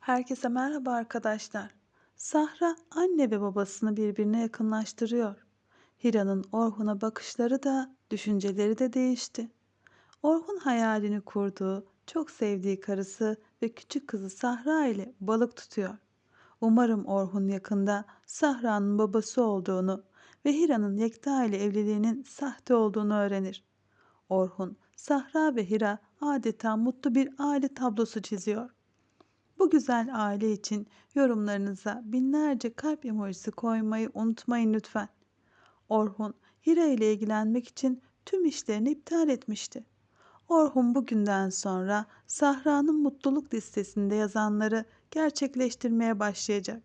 Herkese merhaba arkadaşlar. Sahra anne ve babasını birbirine yakınlaştırıyor. Hira'nın Orhun'a bakışları da, düşünceleri de değişti. Orhun hayalini kurduğu, çok sevdiği karısı ve küçük kızı Sahra ile balık tutuyor. Umarım Orhun yakında Sahra'nın babası olduğunu ve Hira'nın Yekta ile evliliğinin sahte olduğunu öğrenir. Orhun, Sahra ve Hira adeta mutlu bir aile tablosu çiziyor. Bu güzel aile için yorumlarınıza binlerce kalp emojisi koymayı unutmayın lütfen. Orhun, Hira ile ilgilenmek için tüm işlerini iptal etmişti. Orhun bugünden sonra Sahra'nın mutluluk listesinde yazanları gerçekleştirmeye başlayacak.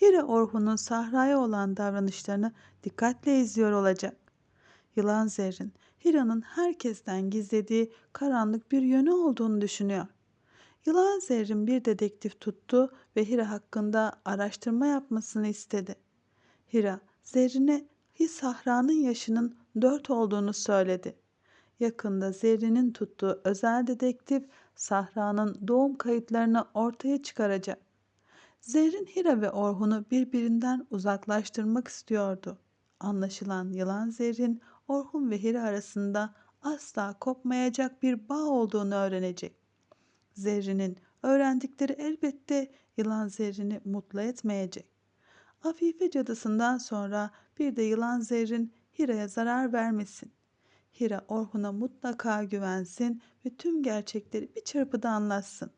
Hira Orhun'un Sahra'ya olan davranışlarını dikkatle izliyor olacak. Yılan Zerrin, Hira'nın herkesten gizlediği karanlık bir yönü olduğunu düşünüyor. Yılan Zerrin bir dedektif tuttu ve Hira hakkında araştırma yapmasını istedi. Hira, Zerrin'e Sahra'nın yaşının dört olduğunu söyledi. Yakında Zerrin'in tuttuğu özel dedektif Sahra'nın doğum kayıtlarını ortaya çıkaracak. Zerrin Hira ve Orhun'u birbirinden uzaklaştırmak istiyordu. Anlaşılan yılan Zerrin, Orhun ve Hira arasında asla kopmayacak bir bağ olduğunu öğrenecek. Zerrin'in öğrendikleri elbette yılan Zerrin'i mutlu etmeyecek. Afife cadısından sonra bir de yılan Zerrin Hira'ya zarar vermesin. Hira Orhun'a mutlaka güvensin ve tüm gerçekleri bir çırpıda anlatsın.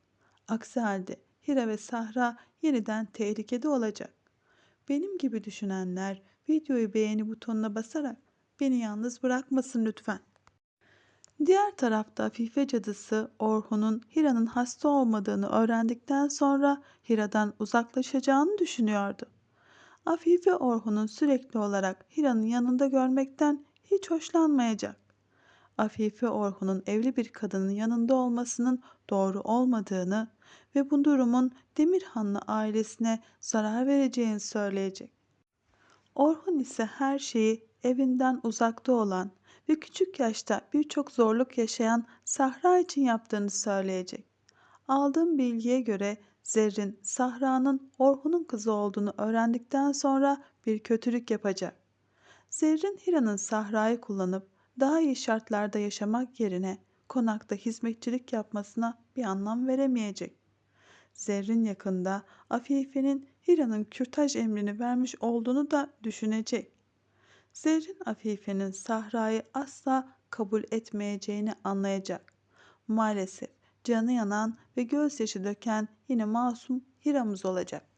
Aksi halde Hira ve Sahra yeniden tehlikede olacak. Benim gibi düşünenler videoyu beğeni butonuna basarak beni yalnız bırakmasın lütfen. Diğer tarafta Afife cadısı Orhun'un Hira'nın hasta olmadığını öğrendikten sonra Hira'dan uzaklaşacağını düşünüyordu. Afife Orhun'un sürekli olarak Hira'nın yanında görmekten hiç hoşlanmayacak. Afife Orhun'un evli bir kadının yanında olmasının doğru olmadığını ve bu durumun Demirhanlı ailesine zarar vereceğini söyleyecek. Orhun ise her şeyi evinden uzakta olan ve küçük yaşta birçok zorluk yaşayan Sahra için yaptığını söyleyecek. Aldığım bilgiye göre Zerrin Sahra'nın Orhun'un kızı olduğunu öğrendikten sonra bir kötülük yapacak. Zerrin Hira'nın Sahra'yı kullanıp daha iyi şartlarda yaşamak yerine konakta hizmetçilik yapmasına bir anlam veremeyecek. Zerrin yakında Afife'nin Hira'nın kürtaj emrini vermiş olduğunu da düşünecek. Zerrin Afife'nin Sahra'yı asla kabul etmeyeceğini anlayacak. Maalesef canı yanan ve gözyaşı döken yine masum Hira'mız olacak.